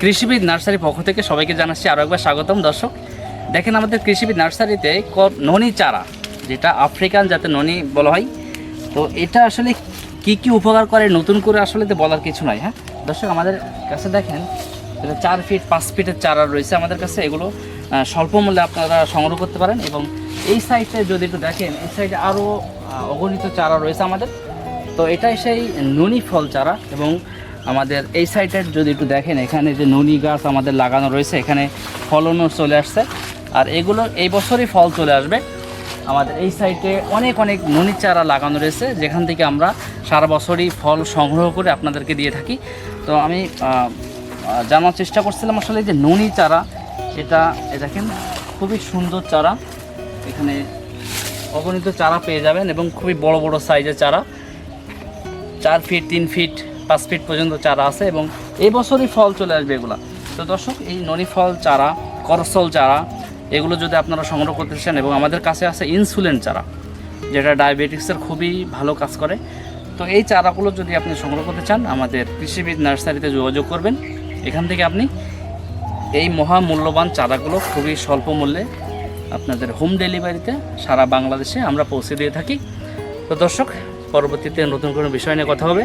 কৃষিবিদ নার্সারি পক্ষ থেকে সবাইকে জানাচ্ছি আরও একবার স্বাগতম, দর্শক। দেখেন আমাদের কৃষিবিদ নার্সারিতে ননি চারা, যেটা আফ্রিকান যাতে ননি বলা হয়। তো এটা আসলে কি কি উপকার করে, নতুন করে আসলে তো বলার কিছু নাই হ্যাঁ? দর্শক, আমাদের কাছে দেখেন, এটা চার ফিট, পাঁচ ফিটের চারা রয়েছে আমাদের কাছে। এগুলো স্বল্প মূল্যে আপনারা সংগ্রহ করতে পারেন এবং এই সাইডে যদি একটু দেখেন, এই সাইডে আরও অগণিত চারা রয়েছে আমাদের। তো এটাই সেই ননি ফল চারা এবং আমাদের এই সাইডের যদি একটু দেখেন, এখানে যে নুনি গাছ আমাদের লাগানো রয়েছে, এখানে ফলনও চলে আসছে। আর এগুলো এই বছরই ফল চলে আসবে। আমাদের এই সাইডে অনেক অনেক ননি চারা লাগানো রয়েছে, যেখান থেকে আমরা সারা বছরই ফল সংগ্রহ করে আপনাদেরকে দিয়ে থাকি। তো আমি জানার চেষ্টা করছিলাম আসলে যে নুনি চারা, এটা দেখেন, খুবই সুন্দর চারা। এখানে অগণিত চারা পেয়ে যাবেন এবং খুবই বড় বড় সাইজের চারা। চার ফিট তিন ফিট পাঁচ ফিট পর্যন্ত চারা আছে এবং এই বছরই ফল চলে আসবে এগুলা। তো দর্শক, এই ননি ফল চারা, করসল চারা, এগুলো যদি আপনারা সংগ্রহ করতে চান এবং আমাদের কাছে আছে ইনসুলিন চারা, যেটা ডায়াবেটিক্সের খুবই ভালো কাজ করে, তো এই চারাগুলো যদি আপনি সংগ্রহ করতে চান, আমাদের কৃষিবিদ নার্সারিতে যোগাযোগ করবেন। এখান থেকে আপনি এই মহা মূল্যবান চারাগুলো খুবই স্বল্প মূল্যে আপনাদের হোম ডেলিভারিতে সারা বাংলাদেশে আমরা পৌঁছে দিয়ে থাকি। তো দর্শক, পরবর্তীতে নতুন কোনো বিষয় নিয়ে কথা হবে।